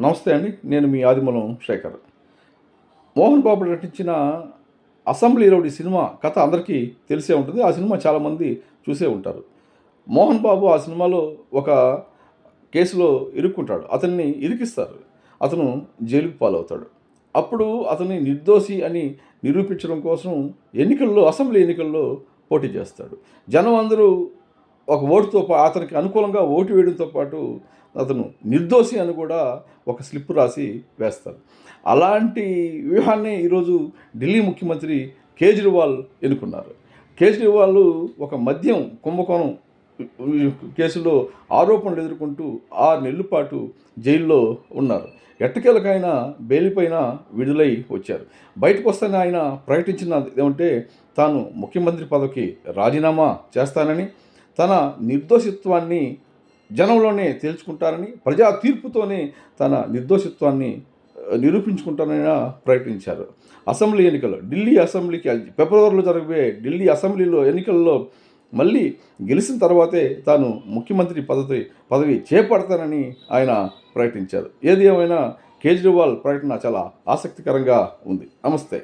నమస్తే అండి నేను మీ ఆదిమూలం శేఖర్. మోహన్ బాబు నటించిన అసెంబ్లీ రౌడీ సినిమా కథ అందరికీ తెలిసే ఉంటుంది ఆ సినిమా చాలామంది చూసే ఉంటారు. మోహన్ బాబు ఆ సినిమాలో ఒక కేసులో ఇరుక్కుంటాడు అతన్ని ఇరికిస్తారు అతను జైలుకు పాలవుతాడు. అప్పుడు అతన్ని నిర్దోషి అని నిరూపించడం కోసం ఎన్నికల్లో అసెంబ్లీ ఎన్నికల్లో పోటీ చేస్తాడు. జనం అందరూ ఒక ఓటుతో అతనికి అనుకూలంగా ఓటు వేయడంతో పాటు అతను నిర్దోషి అని కూడా ఒక స్లిప్ రాసి వేస్తారు. అలాంటి వ్యూహాన్ని ఈరోజు ఢిల్లీ ముఖ్యమంత్రి కేజ్రీవాల్ ఎన్నుకున్నారు. కేజ్రీవాల్ ఒక మద్యం కుంభకోణం కేసులో ఆరోపణలు ఎదుర్కొంటూ ఆరు నెలల పాటు జైల్లో ఉన్నారు. ఎట్టకేలకైనా బెయిల్పైన విడుదలై వచ్చారు. బయటకు వస్తానే ఆయన ప్రకటించిన ఏమంటే తాను ముఖ్యమంత్రి పదవికి రాజీనామా చేస్తానని తన నిర్దోషిత్వాన్ని జనంలోనే తేల్చుకుంటారని ప్రజా తీర్పుతోనే తన నిర్దోషిత్వాన్ని నిరూపించుకుంటానైనా ప్రకటించారు. అసెంబ్లీ ఎన్నికలు ఢిల్లీ అసెంబ్లీకి ఫిబ్రవరిలో జరగబోయే ఢిల్లీ అసెంబ్లీలో ఎన్నికల్లో మళ్ళీ గెలిచిన తర్వాతే తాను ముఖ్యమంత్రి పదవి పదవి చేపడతానని ఆయన ప్రకటించారు. ఏది ఏమైనా కేజ్రీవాల్ ప్రకటన చాలా ఆసక్తికరంగా ఉంది. నమస్తే.